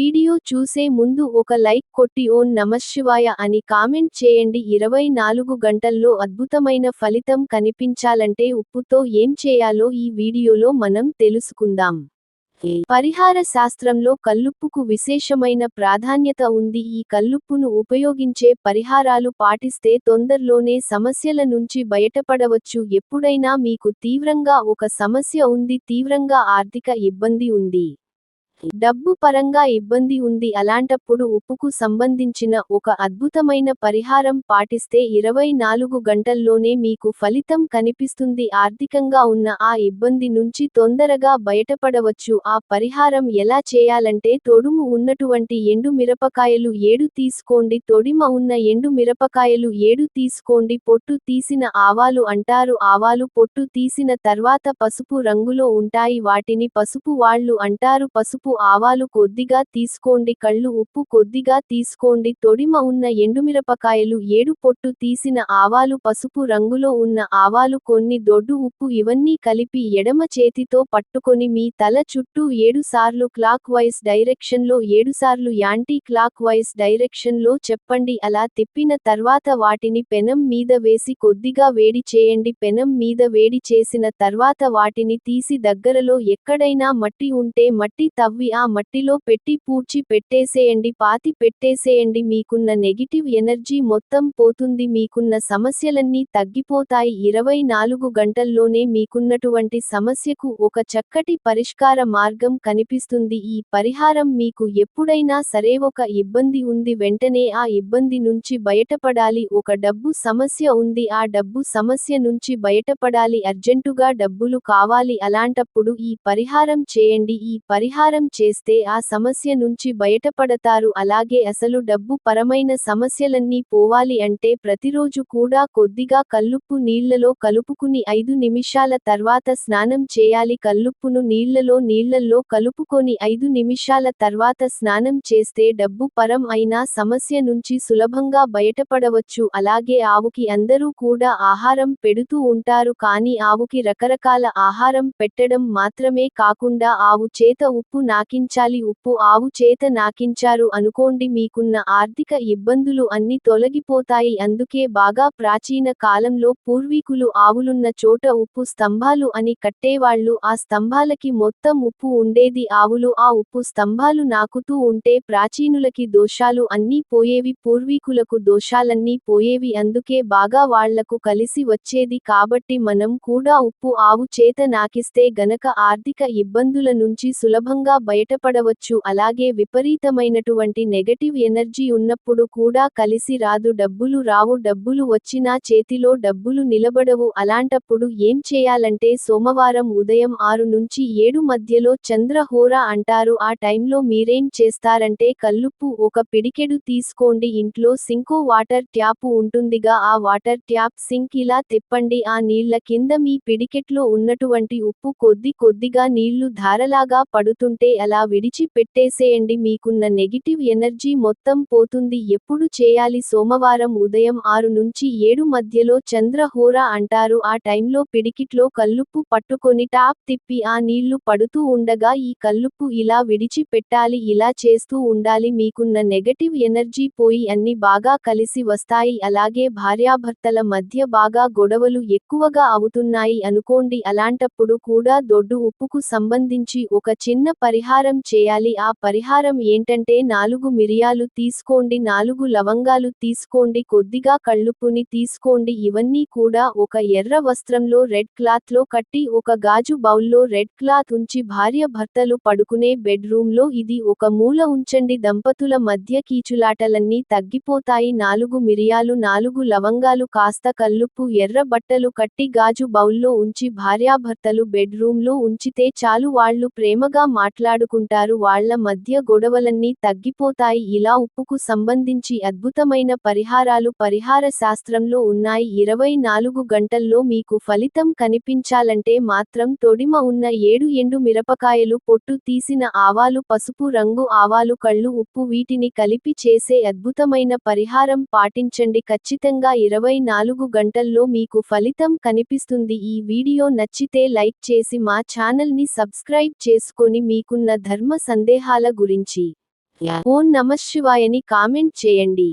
Video చూసే ముందు ఒక లైక్ కొట్టి ఓన్ నమశివాయ అని కామెంట్ చేయండి. ఇరవై నాలుగు గంటల్లో అద్భుతమైన ఫలితం కనిపించాలంటే ఉప్పుతో ఏం చేయాలో ఈ వీడియోలో మనం తెలుసుకుందాం. పరిహార శాస్త్రంలో కల్లుప్పుకు విశేషమైన ప్రాధాన్యత ఉంది. ఈ కల్లుప్పును ఉపయోగించే పరిహారాలు పాటిస్తే తొందరలోనే సమస్యల నుంచి బయటపడవచ్చు. ఎప్పుడైనా మీకు తీవ్రంగా ఒక సమస్య ఉంది తీవ్రంగా ఆర్థిక ఇబ్బంది ఉంది. డబ్బు పరంగా ఇబ్బంది ఉంది అలాంటప్పుడు ఉప్పుకు సంబంధించిన ఒక అద్భుతమైన పరిహారం పాటిస్తే ఇరవై నాలుగు గంటల్లోనే మీకు ఫలితం కనిపిస్తుంది. ఆర్థికంగా ఉన్న ఆ ఇబ్బంది నుంచి తొందరగా బయటపడవచ్చు. ఆ పరిహారం ఎలా చేయాలంటే తొడుము ఉన్నటువంటి ఎండు మిరపకాయలు ఏడు తీసుకోండి. తొడిమ ఉన్న ఎండు మిరపకాయలు ఏడు తీసుకోండి. పొట్టు తీసిన ఆవాలు అంటారు. ఆవాలు పొట్టు తీసిన తర్వాత పసుపు రంగులో ఉంటాయి. వాటిని పసుపు వాళ్ళు అంటారు. పసుపు ఆవాలు కొద్దిగా తీసుకోండి కళ్ళు ఉప్పు కొద్దిగా తీసుకోండి. తొడిమ ఉన్న ఎండుమిరపకాయలు ఏడు పొట్టు తీసిన ఆవాలు పసుపు రంగులో ఉన్న ఆవాలు కొన్ని దొడ్డు ఉప్పు ఇవన్నీ కలిపి ఎడమ చేతితో పట్టుకొని మీ తల చుట్టూ ఏడుసార్లు క్లాక్ వైస్ డైరెక్షన్లో ఏడుసార్లు యాంటీ క్లాక్ వైస్ డైరెక్షన్లో చెప్పండి. అలా తిప్పిన తర్వాత వాటిని పెనం మీద వేసి కొద్దిగా వేడి చేయండి. పెనం మీద వేడి చేసిన తర్వాత వాటిని తీసి దగ్గరలో ఎక్కడైనా మట్టి ఉంటే మట్టి తవ్వి ఆ మట్టిలో పెట్టి పూడ్చి పెట్టేసేయండి పాతి పెట్టేసేయండి. మీకున్న నెగిటివ్ ఎనర్జీ మొత్తం పోతుంది. మీకున్న సమస్యలన్నీ తగ్గిపోతాయి. ఇరవై నాలుగు గంటల్లోనే మీకున్నటువంటి సమస్యకు ఒక చక్కటి పరిష్కార మార్గం కనిపిస్తుంది. ఈ పరిహారం మీకు ఎప్పుడైనా సరే ఒక ఇబ్బంది ఉంది. వెంటనే ఆ ఇబ్బంది నుంచి బయటపడాలి. ఒక డబ్బు సమస్య ఉంది. ఆ డబ్బు సమస్య నుంచి బయటపడాలి. అర్జెంటుగా డబ్బులు కావాలి. అలాంటప్పుడు ఈ పరిహారం చేయండి. ఈ పరిహారం చేస్తే ఆ సమస్య నుంచి బయటపడతారు. అలాగే అసలు డబ్బు పరమైన సమస్యలన్నీ పోవాలి అంటే ప్రతిరోజు కూడా కొద్దిగా కల్లుప్పు నీళ్ళలో కలుపుకుని ఐదు నిమిషాల తర్వాత స్నానం చేయాలి. కల్లుప్పును నీళ్ళలో నీళ్ళల్లో కలుపుకొని ఐదు నిమిషాల తర్వాత స్నానం చేస్తే డబ్బు పరం అయినా సమస్య నుంచి సులభంగా బయటపడవచ్చు. అలాగే ఆవుకి అందరూ కూడా ఆహారం పెడుతూ ఉంటారు. కానీ ఆవుకి రకరకాల ఆహారం పెట్టడం మాత్రమే కాకుండా ఆవు చేత ఉప్పు నాకించాలి ఉప్పు ఆవు చేత నాకించారు అనుకోండి మీకున్న ఆర్థిక ఇబ్బందులు అన్ని తొలగిపోతాయి. అందుకే బాగా ప్రాచీన కాలంలో పూర్వీకులు ఆవులున్న చోట ఉప్పు స్తంభాలు అని కట్టేవాళ్ళు ఆ స్తంభాలకి మొత్తం ఉప్పు ఉండేది ఆవులు. ఆ ఉప్పు స్తంభాలు నాకుతూ ఉంటే ప్రాచీనులకి దోషాలు అన్నీ పోయేవి పూర్వీకులకు దోషాలన్నీ పోయేవి. అందుకే బాగా వాళ్ళకు కలిసి వచ్చేది కాబట్టి మనం కూడా ఉప్పు ఆవు చేత నాకిస్తే గనక ఆర్థిక ఇబ్బందుల నుంచి సులభంగా బయటపడవచ్చు. అలాగే విపరీతమైనటువంటి నెగటివ్ ఎనర్జీ ఉన్నప్పుడు కూడా కలిసి రాదు. డబ్బులు రావు. డబ్బులు వచ్చినా చేతిలో డబ్బులు నిలబడవు. అలాంటప్పుడు ఏం చేయాలంటే సోమవారం ఉదయం ఆరు నుంచి ఏడు మధ్యలో చంద్రహోర అంటారు. ఆ టైంలో మీరేం చేస్తారంటే కల్లుప్పు ఒక పిడికెడు తీసుకోండి. ఇంట్లో సింకో వాటర్ ట్యాపు ఉంటుందిగా. ఆ వాటర్ ట్యాప్ సింక్ ఇలా తిప్పండి. ఆ నీళ్ళ కింద మీ పిడికెట్లో ఉన్నటువంటి ఉప్పు కొద్ది కొద్దిగా నీళ్ళు ధారలాగా పడుతుంటే అలా విడిచి పెట్టేసేయండి మీకున్న నెగిటివ్ ఎనర్జీ మొత్తం పోతుంది. ఎప్పుడు చేయాలి? సోమవారం ఉదయం ఆరు నుంచి ఏడు మధ్యలో చంద్రహోర అంటారు. ఆ టైంలో పిడికిట్లో కల్లుప్పు పట్టుకొని టాప్ తిప్పి ఆ నీళ్ళు పడుతూ ఉండగా ఈ కల్లుప్పు ఇలా విడిచి పెట్టాలి ఇలా చేస్తూ ఉండాలి. మీకున్న నెగటివ్ ఎనర్జీ పోయి అన్ని బాగా కలిసి వస్తాయి. అలాగే భార్యాభర్తల మధ్య బాగా గొడవలు ఎక్కువగా అవుతున్నాయి అనుకోండి. అలాంటప్పుడు కూడా దొడ్డు ఉప్పుకు సంబంధించి ఒక చిన్న పరి పరిహారం చేయాలి. ఆ పరిహారం ఏంటంటే నాలుగు మిరియాలు తీసుకోండి నాలుగు లవంగాలు తీసుకోండి కొద్దిగా కళ్ళుపుని తీసుకోండి. ఇవన్నీ కూడా ఒక ఎర్ర వస్త్రంలో రెడ్ క్లాత్లో కట్టి ఒక గాజు బౌల్లో రెడ్ క్లాత్ ఉంచి భార్య భర్తలు పడుకునే బెడ్రూమ్లో లో ఇది ఒక మూల ఉంచండి. దంపతుల మధ్య కీచులాటలన్నీ తగ్గిపోతాయి. నాలుగు మిరియాలు నాలుగు లవంగాలు కాస్త కల్లుప్పు ఎర్ర బట్టలు కట్టి గాజు బౌల్లో ఉంచి భార్యాభర్తలు బెడ్రూమ్లో ఉంచితే చాలు. వాళ్ళు ప్రేమగా మాట్లాడుకుంటారు. వాళ్ళ మధ్య గొడవలన్నీ తగ్గిపోతాయి. ఇలా ఉప్పుకు సంబంధించి అద్భుతమైన పరిహారాలు పరిహార శాస్త్రంలో ఉన్నాయి. ఇరవై నాలుగు గంటల్లో మీకు ఫలితం కనిపించాలంటే మాత్రం తొడిమ ఉన్న ఏడు ఎండు మిరపకాయలు పొట్టు తీసిన ఆవాలు పసుపు రంగు ఆవాలు కళ్ళు ఉప్పు వీటిని కలిపి చేసే అద్భుతమైన పరిహారం పాటించండి. ఖచ్చితంగా ఇరవై నాలుగు గంటల్లో మీకు ఫలితం కనిపిస్తుంది. ఈ వీడియో నచ్చితే లైక్ చేసి మా ఛానల్ని సబ్స్క్రైబ్ చేసుకొని మీకు ఉన్న ధర్మ సందేహాల గురించి. ఓం నమశివాయని కామెంట్ చేయండి.